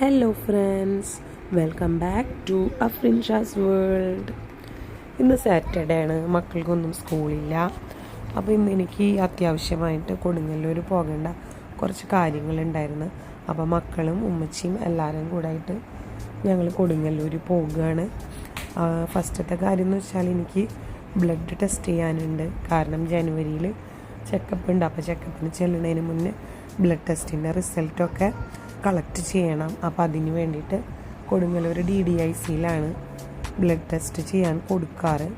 Hello friends welcome back to Afrinsha's world ഇന്ന് Saturday ആണ്. മക്കൾക്കൊന്നും സ്കൂളില്ല അപ്പോൾ ഇന്ന് എനിക്ക് അത്യാവശ്യമായിട്ട് കൊടുങ്ങല്ലൂർ പോകേണ്ട കുറച്ച് കാര്യങ്ങളുണ്ടായിരുന്നു. അപ്പോൾ മക്കളും ഉമ്മച്ചിയും എല്ലാവരും കൂടായിട്ട് ഞങ്ങൾ കൊടുങ്ങല്ലൂർ പോകുകയാണ് ഫസ്റ്റത്തെ കാര്യം എന്ന് വെച്ചാൽ എനിക്ക് ബ്ലഡ് ടെസ്റ്റ് ചെയ്യാനുണ്ട്. കാരണം ജനുവരിയിൽ ചെക്കപ്പ് ഉണ്ട്. അപ്പോൾ ചെക്കപ്പിന് ചെല്ലുന്നതിന് മുന്നേ ബ്ലഡ് ടെസ്റ്റിന്റെ റിസൾട്ടൊക്കെ കളക്ട് ചെയ്യണം. അപ്പോൾ അതിന് വേണ്ടിയിട്ട് കൊടുങ്ങല്ലൂർ ഡി ഡി ഐ സിയിലാണ് ബ്ലഡ് ടെസ്റ്റ് ചെയ്യാൻ കൊടുക്കാറ്.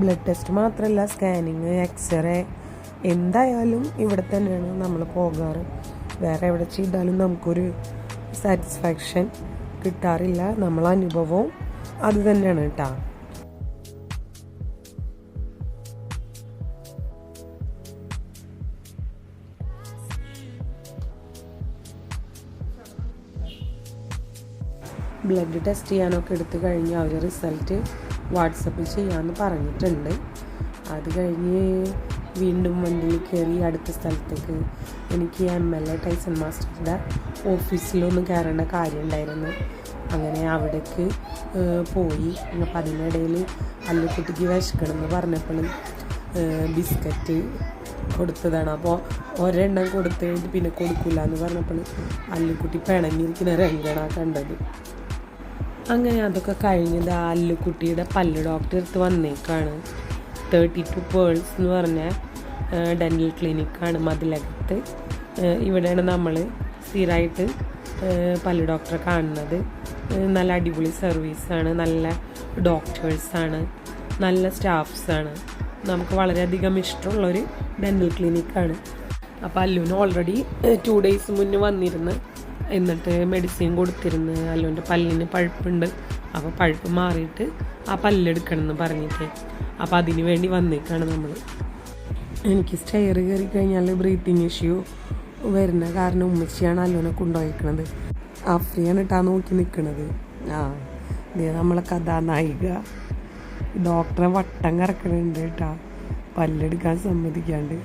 ബ്ലഡ് ടെസ്റ്റ് മാത്രമല്ല സ്കാനിങ് എക്സ്റേ എന്തായാലും ഇവിടെ തന്നെയാണ് നമ്മൾ പോകാറ്. വേറെ എവിടെ ചെയ്താലും നമുക്കൊരു സാറ്റിസ്ഫാക്ഷൻ കിട്ടാറില്ല. നമ്മളെ അനുഭവവും അത് തന്നെയാണ് കേട്ടോ ബ്ലഡ് ടെസ്റ്റ് ചെയ്യാനൊക്കെ എടുത്തു കഴിഞ്ഞ് അവർ റിസൾട്ട് വാട്സപ്പിൽ ചെയ്യാമെന്ന് പറഞ്ഞിട്ടുണ്ട്. അത് കഴിഞ്ഞ് വീണ്ടും വണ്ടിയിൽ കയറി അടുത്ത സ്ഥലത്തേക്ക് എനിക്ക് എം എൽ എ ടൈസൺ മാസ്റ്ററുടെ ഓഫീസിലൊന്ന് കയറേണ്ട കാര്യമുണ്ടായിരുന്നു അങ്ങനെ അവിടേക്ക് പോയി. അപ്പം അതിനിടയിൽ അല്ലുക്കുട്ടിക്ക് വിശക്കണമെന്ന് പറഞ്ഞപ്പോൾ ബിസ്ക്കറ്റ് കൊടുത്തതാണ്. അപ്പോൾ ഒരെണ്ണം കൊടുത്തു കഴിഞ്ഞിട്ട് പിന്നെ കൊടുക്കില്ല എന്ന് പറഞ്ഞപ്പോൾ അല്ലുക്കുട്ടി പിണങ്ങിയിരിക്കുന്ന രംഗണ കണ്ടത്. അങ്ങനെ അതൊക്കെ കഴിഞ്ഞത് ആ അല്ലുക്കുട്ടിയുടെ പല്ല് ഡോക്ടർ അടുത്ത് വന്നേക്കാണ്. തേർട്ടി ടു പേഴ്സ് എന്ന് പറഞ്ഞ ഡെന്റൽ ക്ലിനിക്കാണ് മതിലകത്ത്. ഇവിടെയാണ് നമ്മൾ സ്ഥിരമായിട്ട് പല്ല് ഡോക്ടറെ കാണുന്നത്. നല്ല അടിപൊളി സർവീസാണ് നല്ല ഡോക്ടേഴ്സാണ് നല്ല സ്റ്റാഫ്സാണ് നമുക്ക് വളരെയധികം ഇഷ്ടമുള്ളൊരു ഡെന്റൽ ക്ലിനിക്കാണ് അപ്പോൾ അല്ലുവിന് ഓൾറെഡി ടു ഡേയ്സ് മുന്നേ വന്നിരുന്ന് എന്നിട്ട് മെഡിസിൻ കൊടുത്തിരുന്ന് അല്ലോന്റെ പല്ലിന് പഴുപ്പുണ്ട്. അപ്പോൾ പഴുപ്പ് മാറിയിട്ട് ആ പല്ലെടുക്കണം എന്ന് പറഞ്ഞിട്ട്. അപ്പോൾ അതിന് വേണ്ടി വന്നേക്കാണ് നമ്മൾ എനിക്ക് സ്റ്റെയർ കയറി കഴിഞ്ഞാൽ ബ്രീത്തിങ് ഇഷ്യൂ വരുന്ന കാരണം ഉമ്മച്ചിയാണ് അല്ലോനെ കൊണ്ടുപോയിക്കണത്. അഫ്രിയാണ് ഇട്ടാ നോക്കി നിൽക്കണത് ആ ഇതേ നമ്മളെ കഥാനായിക. ഡോക്ടറെ വട്ടം കറക്കണുണ്ട് കേട്ടാ പല്ലെടുക്കാൻ സമ്മതിക്കാണ്ട്.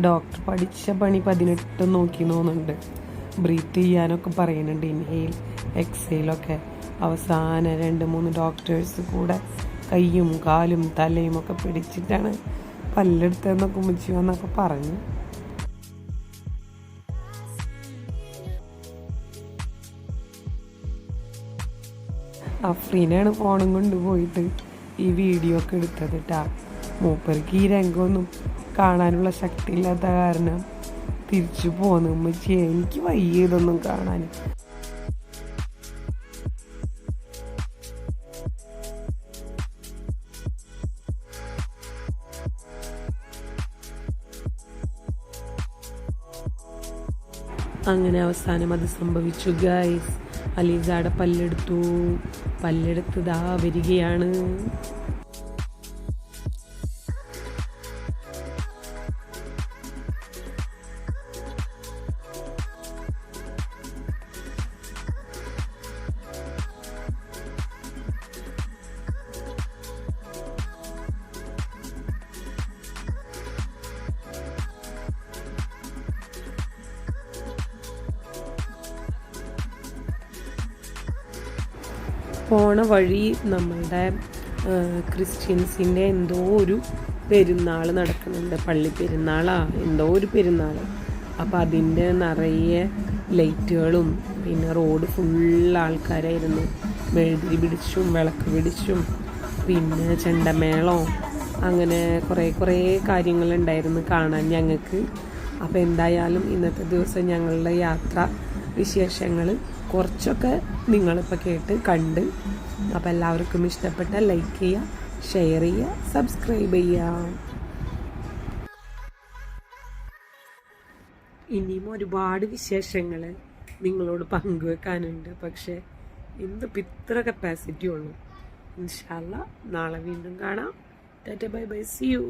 ഡോക്ടർ പഠിച്ച പണി പതിനെട്ട് നോക്കി തോന്നുന്നുണ്ട്. ബ്രീത്ത് ചെയ്യാനൊക്കെ പറയുന്നുണ്ട്. ഇൻഹെയിൽ എക്സെയിലൊക്കെ അവസാനം രണ്ട് മൂന്ന് ഡോക്ടേഴ്സ് കൂടെ കൈയും കാലും തലയും ഒക്കെ പിടിച്ചിട്ടാണ് പല്ലെടുത്തതെന്നൊക്കെ ഉമ്മച്ചി വന്നൊക്കെ പറഞ്ഞു. അഫ്രീനാണ് ഫോണും കൊണ്ടുപോയിട്ട് ഈ വീഡിയോ ഒക്കെ എടുത്തത് കേട്ടാ മൂപ്പർക്ക് ഈ രംഗമൊന്നും കാണാനുള്ള ശക്തി ഇല്ലാത്ത കാരണം തിരിച്ചു പോന്നു. ഉമ്മച്ചി എനിക്ക് വയ്യ ഇതൊന്നും കാണാൻ അങ്ങനെ അവസാനം അത് സംഭവിച്ചു ഗായ്സ് അലീസാടെ പല്ലെടുത്തു. പല്ലെടുത്തതാ വരികയാണ്. പോണ വഴി നമ്മളുടെ ക്രിസ്ത്യൻസിന്റെ എന്തോ ഒരു പെരുന്നാൾ നടക്കുന്നുണ്ട്. പള്ളി പെരുന്നാളാ എന്തോ ഒരു പെരുന്നാൾ. അപ്പോൾ അതിന്റെ നിറയെ ലൈറ്റുകളും പിന്നെ റോഡ് ഫുൾ ആൾക്കാരായിരുന്നു. മെഴുതിരി പിടിച്ചും വിളക്ക് പിടിച്ചും പിന്നെ ചെണ്ടമേളവും അങ്ങനെ കുറേ കുറേ കാര്യങ്ങളുണ്ടായിരുന്നു കാണാൻ ഞങ്ങൾക്ക്. അപ്പോൾ എന്തായാലും ഇന്നത്തെ ദിവസം ഞങ്ങളുടെ യാത്ര വിശേഷങ്ങൾ കുറച്ചൊക്കെ നിങ്ങളിപ്പോൾ കേട്ട് കണ്ട് അപ്പോൾ എല്ലാവർക്കും ഇഷ്ടപ്പെട്ട ലൈക്ക് ചെയ്യുക ഷെയർ ചെയ്യുക സബ്സ്ക്രൈബ് ചെയ്യുക. ഇനിയും ഒരുപാട് വിശേഷങ്ങൾ നിങ്ങളോട് പങ്കുവെക്കാനുണ്ട്. പക്ഷേ ഇന്ന് ഇത്ര കപ്പാസിറ്റി ഉള്ളൂ. ഇൻഷാല്ല നാളെ വീണ്ടും കാണാം. Tata bye bye see you.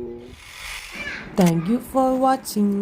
Thank you for watching